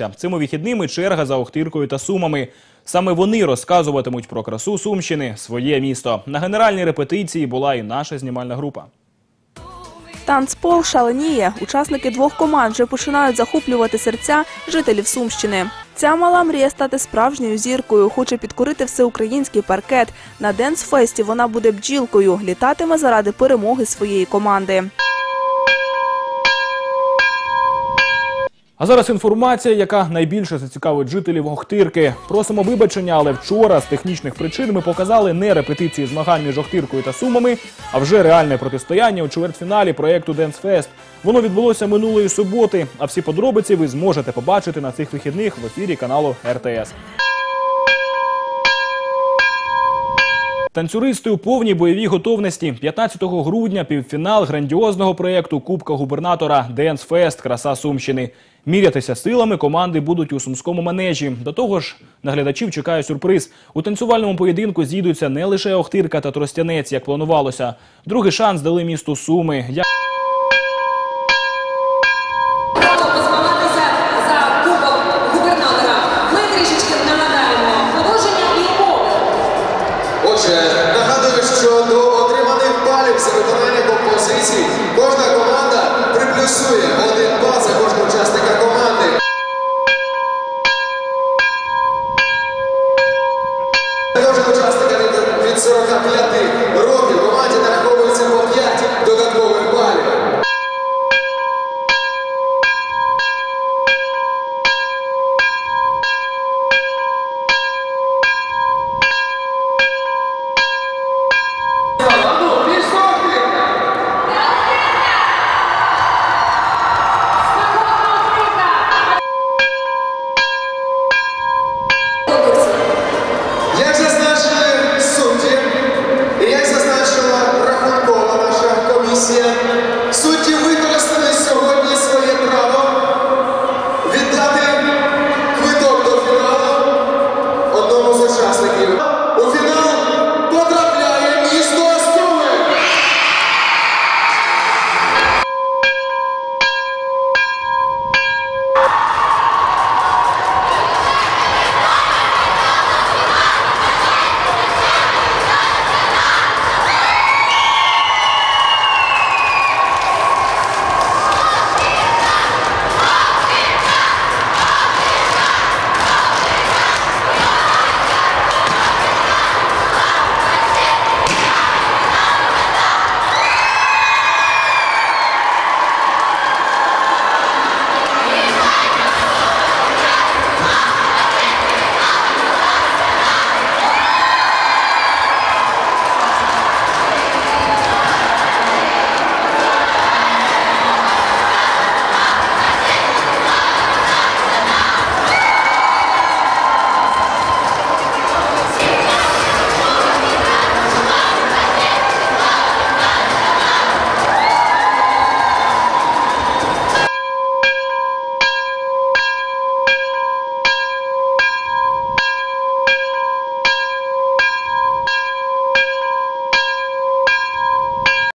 розпочалися. Цими вихідними черга за Охтиркою та Сумами. Саме вони розказуватимуть про красу Сумщини, своє місто. На генеральній репетиції була і наша знімальна група. Танцпол шаленіє. Учасники двох команд вже починають захоплювати серця жителів Сумщини. Ця мала мріє стати справжньою зіркою, хоче підкорити всеукраїнський паркет. На денс-фесті вона буде бджілкою, літатиме заради перемоги своєї команди. А зараз інформація, яка найбільше зацікавить жителів Охтирки. Просимо вибачення, але вчора з технічних причин ми показали не репетиції змагань між Охтиркою та Сумами, а вже реальне протистояння у чвертьфіналі проєкту Fest. Воно відбулося минулої суботи. А всі подробиці ви зможете побачити на цих вихідних в ефірі каналу РТС. Танцюристи у повній бойовій готовності. 15 грудня півфінал грандіозного проєкту Кубка губернатора Денс Фест Краса Сумщини. Мірятися силами команди будуть у сумському манежі. До того ж, наглядачів чекає сюрприз. У танцювальному поєдинку зійдуться не лише Охтирка та Тростянець, як планувалося. Другий шанс дали місту Суми. Кожна команда приплюсує один бал за кожного учасника команди. Кожен учасник від 45 років команді нараховується по 5 додаткових.